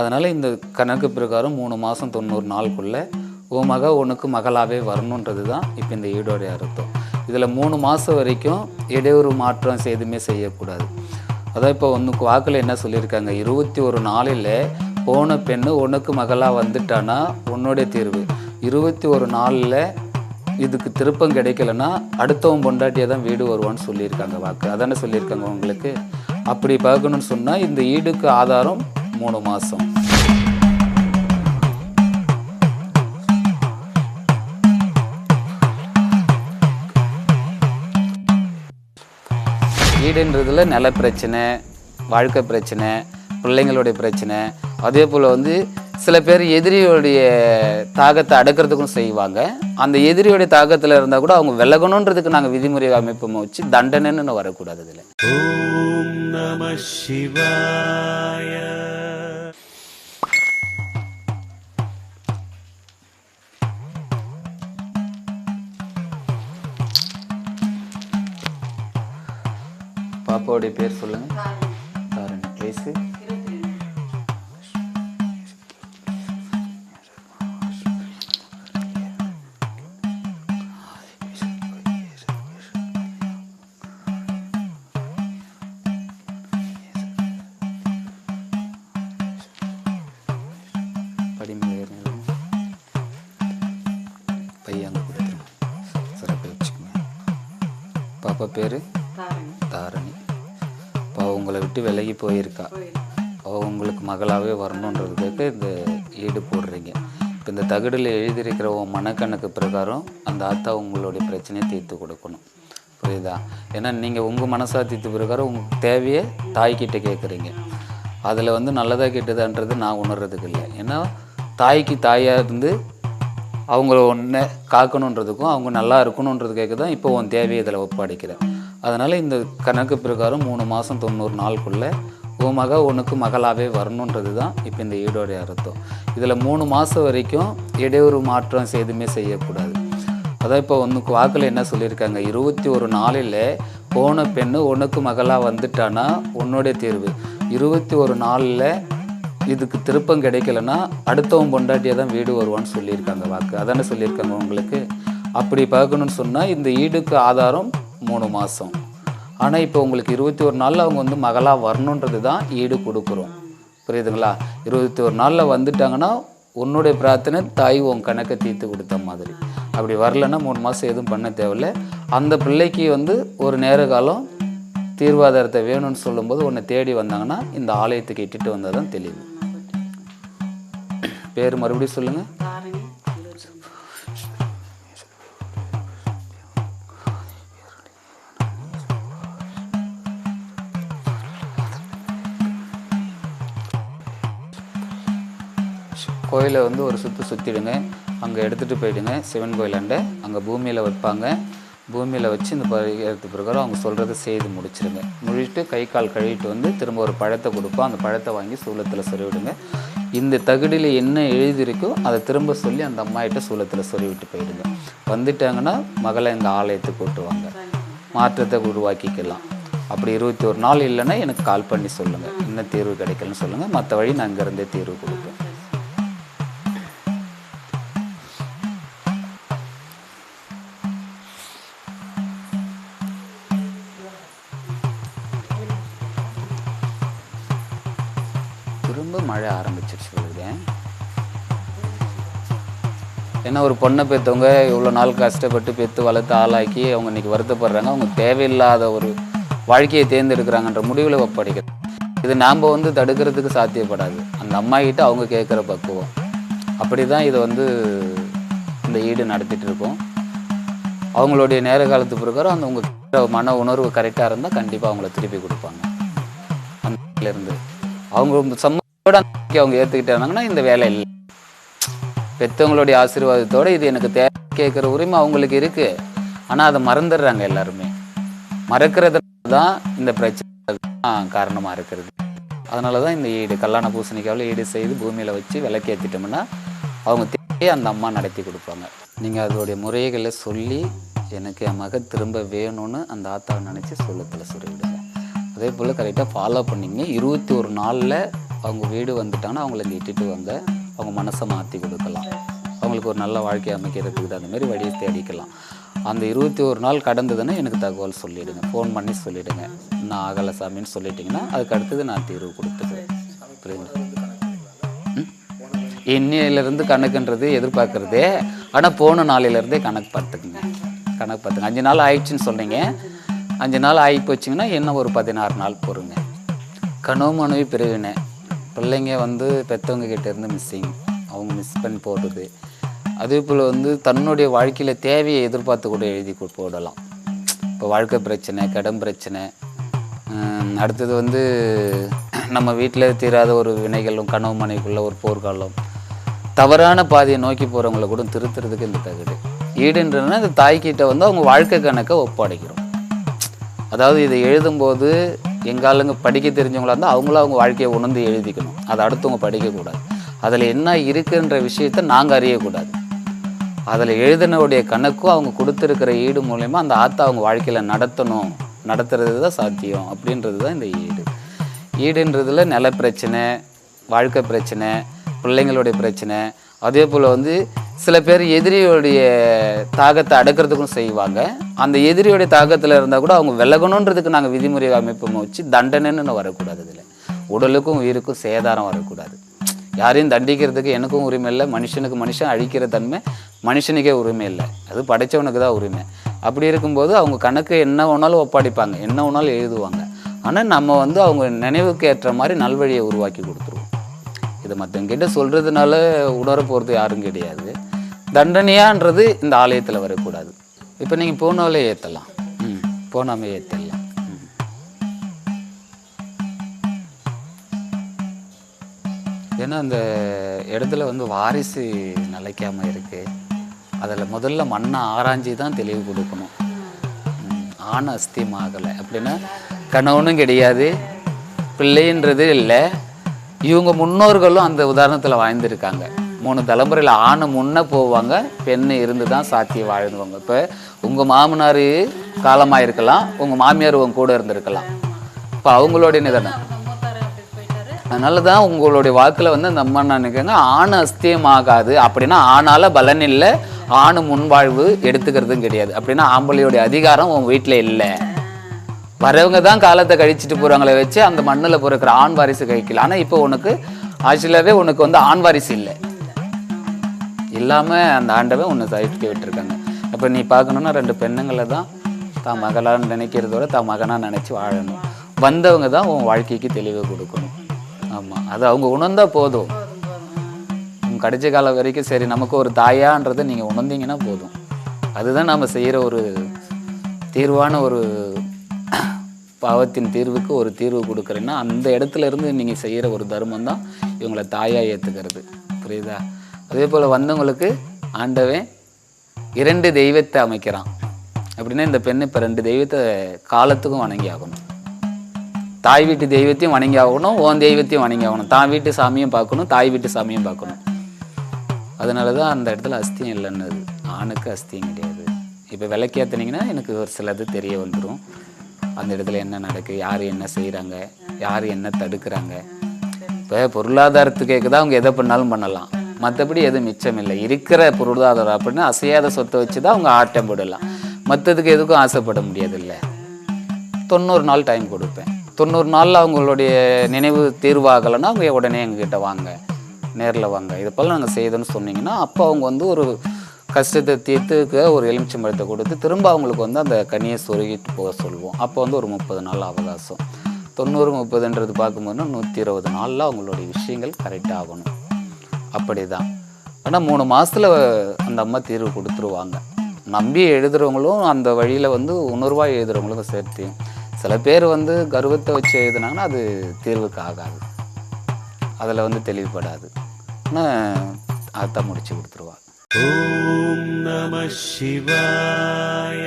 அதனால் இந்த கணக்கு பிரகாரம் மூணு மாதம் தொண்ணூறு நாளுக்குள்ளே உன் மக உனக்கு மகளாகவே வரணுன்றது தான் இப்போ இந்த ஈடோடைய அர்த்தம். இதில் மூணு மாதம் வரைக்கும் இடையூறு மாற்றம் எதுவுமே செய்யக்கூடாது. அதான் இப்போ ஒன்றுக்கு வாக்கில் என்ன சொல்லியிருக்காங்க? இருபத்தி ஒரு நாளில் போன பெண்ணு உனக்கு மகளாக வந்துட்டானா? உன்னுடைய தீர்வு. இருபத்தி ஒரு நாளில் இதுக்கு திருப்பம் கிடைக்கலன்னா அடுத்தவன் பொண்டாட்டியை தான் வீடு வருவான்னு சொல்லியிருக்காங்க வாக்கு. அதானே சொல்லியிருக்காங்க உங்களுக்கு? அப்படி பார்க்கணும்னு சொன்னால் இந்த ஈடுக்கு ஆதாரம் மூணு மாதம் வீடுன்றதில் நில பிரச்சனை வாழ்க்கை பிரச்சனை பிள்ளைங்களுடைய பிரச்சனை. அதே போல் வந்து சில பேர் எதிரியோடைய தாகத்தை அடக்கிறதுக்கும் செய்வாங்க. அந்த எதிரியோடைய தாகத்தில் இருந்தால் கூட அவங்க விலகணுன்றதுக்கு நாங்கள் விதிமுறை அமைப்பு வச்சு தண்டனைன்னு வரக்கூடாது இதில். ஓம் நம சிவாய. பாப்பாவுடைய பேர் சொல்லுங்க. தாரணி வயசு பையன் கொடுத்துருங்க சிறப்பு வச்சுக்கோங்க. பாப்பா பேர்? உங்களை விட்டு விலகி போயிருக்கா. அவள் உங்களுக்கு மகளாகவே வரணுன்றதுக்கு இந்த ஈடு போடுறீங்க. இப்போ இந்த தகடில் எழுதியிருக்கிற உன் மனக்கணக்கு பிரகாரம் அந்த ஆத்தா உங்களுடைய பிரச்சனையை தீர்த்து கொடுக்கணும். புரியுதா? ஏன்னா நீங்கள் உங்கள் மனசாத்தியத்து பிரகாரம் உங்கள் தேவையை தாய்கிட்ட கேட்குறீங்க. அதில் வந்து நல்லதா கெட்டதான்றது நான் உணர்றதுக்கு இல்லை. ஏன்னா தாய்க்கு தாயாக இருந்து அவங்கள ஒன்று காக்கணுன்றதுக்கும் அவங்க நல்லா இருக்கணுன்றதுக்காக தான் இப்போ உன் தேவையை இதில் ஒப்படைக்கிறேன். அதனால் இந்த கணக்கு பிரகாரம் மூணு மாதம் தொண்ணூறு நாளுக்குள்ளே உன் மக உனக்கு மகளாகவே வரணுன்றது தான் இப்போ இந்த ஈடோடைய அர்த்தம். இதில் மூணு மாதம் வரைக்கும் இடையூறு மாற்றம் எதுவுமே செய்யக்கூடாது. அதான் இப்போ ஒன்றுக்கு வாக்கில் என்ன சொல்லியிருக்காங்க? இருபத்தி ஒரு நாளில் போன பெண்ணு உனக்கு மகளாக வந்துட்டானா? உன்னுடைய தீர்வு. இருபத்தி ஒரு நாளில் இதுக்கு திருப்பம் கிடைக்கலன்னா அடுத்தவன் பொண்டாட்டியை தான் வீடு வருவான்னு சொல்லியிருக்காங்க வாக்கு. அதானே சொல்லியிருக்காங்க உங்களுக்கு? அப்படி பார்க்கணுன்னு சொன்னால் இந்த ஈடுக்கு ஆதாரம் மூணு மாதம் ஆனால் இப்போ உங்களுக்கு இருபத்தி ஒரு நாளில் அவங்க வந்து மகளாக வரணுன்றது தான் ஈடு கொடுக்குறோம். புரியுதுங்களா? இருபத்தி ஒரு நாளில் வந்துட்டாங்கன்னா உன்னுடைய பிரார்த்தனை தாய் உன் கணக்கை தீர்த்து கொடுத்த மாதிரி. அப்படி வரலன்னா மூணு மாதம் எதுவும் பண்ண தேவையில்ல. அந்த பிள்ளைக்கு வந்து ஒரு நேர காலம் தீர்வாதாரத்தை வேணும்னு சொல்லும்போது உன்னை தேடி வந்தாங்கன்னா இந்த ஆலயத்துக்கு இட்டுட்டு வந்தால் தான் தெளிவு. பேர் மறுபடியும் சொல்லுங்கள் கோயிலை வந்து ஒரு சுற்று சுற்றிடுங்க அங்கே எடுத்துகிட்டு போயிடுங்க. சிவன் கோயிலாண்ட அங்கே பூமியில் வைப்பாங்க. பூமியில் வச்சு இந்த பரிகாரத்து பிரகாரம் அவங்க சொல்கிறத செய்து முடிச்சிருங்க. முடிச்சுட்டு கை கால் கழுவிட்டு வந்து திரும்ப ஒரு பழத்தை கொடுப்போம். அந்த பழத்தை வாங்கி சூலத்தில் சொருவிடுங்க. இந்த தகுடியில் என்ன எழுதியிருக்கோ அதை திரும்ப சொல்லி அந்த அம்மாயிட்ட சூலத்தில் சொருவிட்டு போயிடுங்க. வந்துட்டாங்கன்னா மகளை எங்கள் ஆலயத்துக்கு கூட்டுவாங்க மாற்றத்தை உருவாக்கிக்கலாம். அப்படி இருபத்தி ஒரு நாள் இல்லைன்னா எனக்கு கால் பண்ணி சொல்லுங்கள் என்ன தீர்வு கிடைக்கலன்னு சொல்லுங்கள் மற்ற வழி நான் அங்கேருந்தே தீர்வு கொடுப்பேன். திரும்ப மழை ஆரம்பிச்சிருச்சு ஏன்னா ஒரு பொண்ணை பெற்றவங்க இவ்வளோ நாள் கஷ்டப்பட்டு பெற்று வளர்த்து ஆளாக்கி அவங்க இன்னைக்கு வருத்தப்படுறாங்க. அவங்க தேவையில்லாத ஒரு வாழ்க்கையை தேர்ந்தெடுக்கிறாங்கன்ற முடிவில் ஒப்படைக்கிறது இது நாம் வந்து தடுக்கிறதுக்கு சாத்தியப்படாது. அந்த அம்மா கிட்ட அவங்க கேட்குற பக்குவம். அப்படி தான் இதை வந்து இந்த ஈடு நடத்திட்டு இருக்கோம். அவங்களுடைய நேர காலத்து பிரகாரம் அந்த உங்கள் மன உணர்வு கரெக்டாக இருந்தால் கண்டிப்பாக அவங்கள திருப்பி கொடுப்பாங்க. அந்த இருந்து அவங்க சம்மோட அவங்க ஏற்றுக்கிட்டாங்கன்னா இந்த வேலை இல்லை. பெற்றவங்களுடைய ஆசீர்வாதத்தோட இது எனக்கு தே கேட்குற உரிமை அவங்களுக்கு இருக்கு. ஆனால் அதை மறந்துடுறாங்க எல்லாருமே. மறக்கிறது தான் இந்த பிரச்சனை காரணமாக இருக்கிறது. அதனால தான் இந்த ஈடு கல்யாண பூசணிக்காவில் ஈடு செய்து பூமியில் வச்சு விளக்கேற்றிட்டோம்னா அவங்க தேவையை அந்த அம்மா நடத்தி கொடுப்பாங்க. நீங்கள் அதோடைய முறைகளை சொல்லி எனக்கு என் மக திரும்ப வேணும்னு அந்த ஆத்தாவை நினச்சி சொல்லத்தில் சொல்லிவிடுங்க அதே போல் கரெக்டாக ஃபாலோ பண்ணிங்க. இருபத்தி ஒரு நாளில் அவங்க வீடு வந்துட்டாங்கன்னா அவங்கள இட்டுட்டு வந்து அவங்க மனசை மாற்றி கொடுக்கலாம். அவங்களுக்கு ஒரு நல்ல வாழ்க்கை அமைக்கிறதுக்கு அந்த மாதிரி வழியை தேடிக்கலாம். அந்த இருபத்தி ஒரு நாள் கடந்ததுன்னா எனக்கு தகவல் சொல்லிவிடுங்க ஃபோன் பண்ணி சொல்லிவிடுங்க நான் ஆகலை சாமின்னு சொல்லிட்டிங்கன்னா அதுக்கு அடுத்தது நான் தீர்வு கொடுத்துருவேன் புரியுதுங்களா? கணக்குன்றது எதிர்பார்க்குறதே ஆனால் போன நாளிலேருந்தே கணக்கு பார்த்துக்குங்க. கணக்கு பார்த்துங்க. அஞ்சு நாள் ஆயிடுச்சுன்னு சொன்னீங்க. அஞ்சு நாள் ஆகி போச்சுங்கன்னா இன்னும் ஒரு பதினாறு நாள் பொறுங்க. கனவு மனைவி பிரிவினை. பிள்ளைங்க வந்து பெற்றவங்க கிட்டேருந்து மிஸ்ஸிங் அவங்க மிஸ் பண்ணி போடுறது. அதே போல் வந்து தன்னுடைய வாழ்க்கையில் தேவையை எதிர்பார்த்து கூட எழுதி போடலாம். இப்போ வாழ்க்கை பிரச்சனை கடன் பிரச்சனை அடுத்தது வந்து நம்ம வீட்டில் தீராத ஒரு வினைகளும் கனவு மனைக்குள்ள ஒரு போர்க்காலம் தவறான பாதையை நோக்கி போகிறவங்கள கூட திருத்துறதுக்கு இந்த தகுதி. ஈடுன்றதுனா இந்த தாய்கிட்ட வந்து அவங்க வாழ்க்கை கணக்கை ஒப்படைக்கிறோம். அதாவது இதை எழுதும்போது எங்கள் ஆளுங்க படிக்க தெரிஞ்சவங்களா இருந்தால் அவங்களும் அவங்க வாழ்க்கையை உணர்ந்து எழுதிக்கணும். அதை அடுத்தவங்க படிக்கக்கூடாது. அதில் என்ன இருக்குன்ற விஷயத்தை நாங்கள் அறியக்கூடாது. அதில் எழுதினவுடைய கணக்கும் அவங்க கொடுத்துருக்கிற ஈடு மூலயமா அந்த ஆத்தா அவங்க வாழ்க்கையில் நடத்தணும். நடத்துறது தான் சாத்தியம். அப்படின்றது தான் இந்த ஈடு. ஈடுன்றதுல நில பிரச்சனை வாழ்க்கை பிரச்சனை பிள்ளைங்களுடைய பிரச்சனை அதே போல் வந்து சில பேர் எதிரியோடைய தாகத்தை அடக்கிறதுக்கும் செய்வாங்க. அந்த எதிரியோடைய தாக்கத்தில் இருந்தால் கூட அவங்க விலகணுன்றதுக்கு நாங்கள் விதிமுறை அமைப்பு வச்சு தண்டனைன்னு வரக்கூடாது இதில். உடலுக்கும் உயிருக்கும் சேதாரம் வரக்கூடாது. யாரையும் தண்டிக்கிறதுக்கு எனக்கும் உரிமை இல்லை மனுஷனுக்கு மனுஷன் அழிக்கிற தன்மை மனுஷனுக்கே உரிமை இல்லை. அது படைச்சவனுக்கு தான் உரிமை. அப்படி இருக்கும்போது அவங்க கணக்கு என்ன வேணாலும் ஒப்படைப்பாங்க என்ன வேணாலும் எழுதுவாங்க. ஆனால் நம்ம வந்து அவங்க நினைவுக்கு ஏற்ற மாதிரி நல்வழியை உருவாக்கி கொடுத்துருவோம். இதை மற்றவங்கிட்ட சொல்கிறதுனால உணர போகிறது யாரும் கிடையாது. தண்டனையான்றது இந்த ஆலயத்தில் வரக்கூடாது. இப்போ நீங்கள் போனாலே ஏற்றலாம் ம் போனாமே ஏற்றலாம் ம். ஏன்னா அந்த இடத்துல வந்து வாரிசு நிலைக்காமல் இருக்குது அதில் முதல்ல மண்ணை ஆராய்ஞ்சி தான் தெளிவு கொடுக்கணும். ம், ஆண் அஸ்தியமாகலை அப்படின்னா கணவனும் கிடையாது பிள்ளைன்றது இல்லை. இவங்க முன்னோர்களும் அந்த உதாரணத்தில் வாழ்ந்திருக்காங்க. மூணு தலைமுறையில் ஆணு முன்னே போவாங்க பெண்ணு இருந்து தான் சாத்தியம் வாழ்ந்துவாங்க. இப்போ உங்கள் மாமனார் காலமாக இருக்கலாம் உங்கள் மாமியார் உங்க கூட இருந்திருக்கலாம். இப்போ அவங்களுடைய நிதனம் அதனால தான் உங்களுடைய வாக்கில் வந்து அந்த அம்மா நினைக்காங்க ஆண் அஸ்தியமாகாது. அப்படின்னா ஆணால் பலன் இல்லை ஆணு முன்வாழ்வு எடுத்துக்கிறதும் கிடையாது. அப்படின்னா ஆம்பளையோடைய அதிகாரம் உன் வீட்டில் இல்லை. வரவங்க தான் காலத்தை கழிச்சிட்டு போகிறாங்களே வச்சு அந்த மண்ணில் பிறக்கிற ஆண் வாரிசு கழிக்கல. ஆனால் இப்போ உனக்கு ஆக்சுவலாகவே உனக்கு வந்து ஆண் வாரிசு இல்லை. இல்லாமல் அந்த ஆண்டவன் உன்னை சைட்டுக்கு விட்டுருக்காங்க. அப்போ நீ பார்க்கணுன்னா ரெண்டு பெண்ணுங்களை தான் தான் மகளான்னு நினைக்கிறதோட தான் மகனாக நினச்சி வாழணும். வந்தவங்க தான் உன் வாழ்க்கைக்கு தெளிவு கொடுக்கணும். ஆமாம் அது அவங்க உணர்ந்தால் போதும். உன் கடைசி காலம் வரைக்கும் சரி நமக்கு ஒரு தாயான்றதை நீங்கள் உணர்ந்தீங்கன்னா போதும். அதுதான் நம்ம செய்கிற ஒரு தீர்வான ஒரு பாவத்தின் தீர்வுக்கு ஒரு தீர்வு கொடுக்குறேன்னா அந்த இடத்துல இருந்து நீங்கள் செய்கிற ஒரு தர்மம் தான் இவங்களை தாயாக ஏற்றுக்கிறது புரியுதா? அதே போல் வந்தவங்களுக்கு ஆண்டவன் இரண்டு தெய்வத்தை அமைக்கிறான். அப்படின்னா இந்த பெண் இப்போ ரெண்டு தெய்வத்தை காலத்துக்கும் வணங்கி ஆகணும். தாய் வீட்டு தெய்வத்தையும் வணங்கி ஆகணும் ஓன் தெய்வத்தையும் வணங்கி ஆகணும். தான் வீட்டு சாமியும் பார்க்கணும் தாய் வீட்டு சாமியும் பார்க்கணும். அதனால தான் அந்த இடத்துல அஸ்தியம் இல்லைன்னு ஆணுக்கு அஸ்தியம் கிடையாது. இப்போ விளக்கேற்றினீங்கன்னா எனக்கு ஒரு சிலது தெரிய வந்துடும் அந்த இடத்துல என்ன நடக்குது யார் என்ன செய்கிறாங்க யார் என்ன தடுக்கிறாங்க. இப்போ பொருளாதாரத்துக்கு தான் அவங்க எதை பண்ணாலும் பண்ணலாம். மற்றபடி எதுவும் மிச்சம் இல்லை இருக்கிற பொருளாதாரம் அப்படின்னா அசையாத சொத்தை வச்சு தான் அவங்க ஆட்டம் போடலாம். மற்றதுக்கு எதுக்கும் ஆசைப்பட முடியாது இல்லை தொண்ணூறு நாள் டைம் கொடுப்பேன். தொண்ணூறு நாளில் அவங்களுடைய நினைவு தீர்வாகலைன்னா அவங்க உடனே எங்ககிட்ட வாங்க. நேரில் வாங்க. இது போல் நாங்கள் செய்தோன்னு சொன்னீங்கன்னா அப்போ அவங்க வந்து ஒரு கஷ்டத்தை தீர்த்துக்க ஒரு எலுமிச்சம்பழத்தை கொடுத்து திரும்ப அவங்களுக்கு வந்து அந்த கனியை சொருகிட்டு போக சொல்லுவோம் அப்போ வந்து ஒரு முப்பது நாள் அவகாசம். தொண்ணூறு முப்பதுன்றது பார்க்கும்போதுன்னா நூற்றி இருபது நாளில் அவங்களுடைய விஷயங்கள் கரெக்டாக ஆகணும். அப்படி தான் ஆனால் மூணு மாதத்தில் அந்த அம்மா தீர்வு கொடுத்துருவாங்க. நம்பி எழுதுகிறவங்களும் அந்த வழியில் வந்து உணர்வாக எழுதுகிறவங்களுக்கும் சேர்த்து சில பேர் வந்து கர்வத்தை வச்சு எழுதுனாங்கன்னா அது தீர்வுக்கு ஆகாது. அதில் வந்து தெளிவுபடாது. ஆனால் அதான் முடிச்சு கொடுத்துருவாங்க. ஓம் நம சிவாய.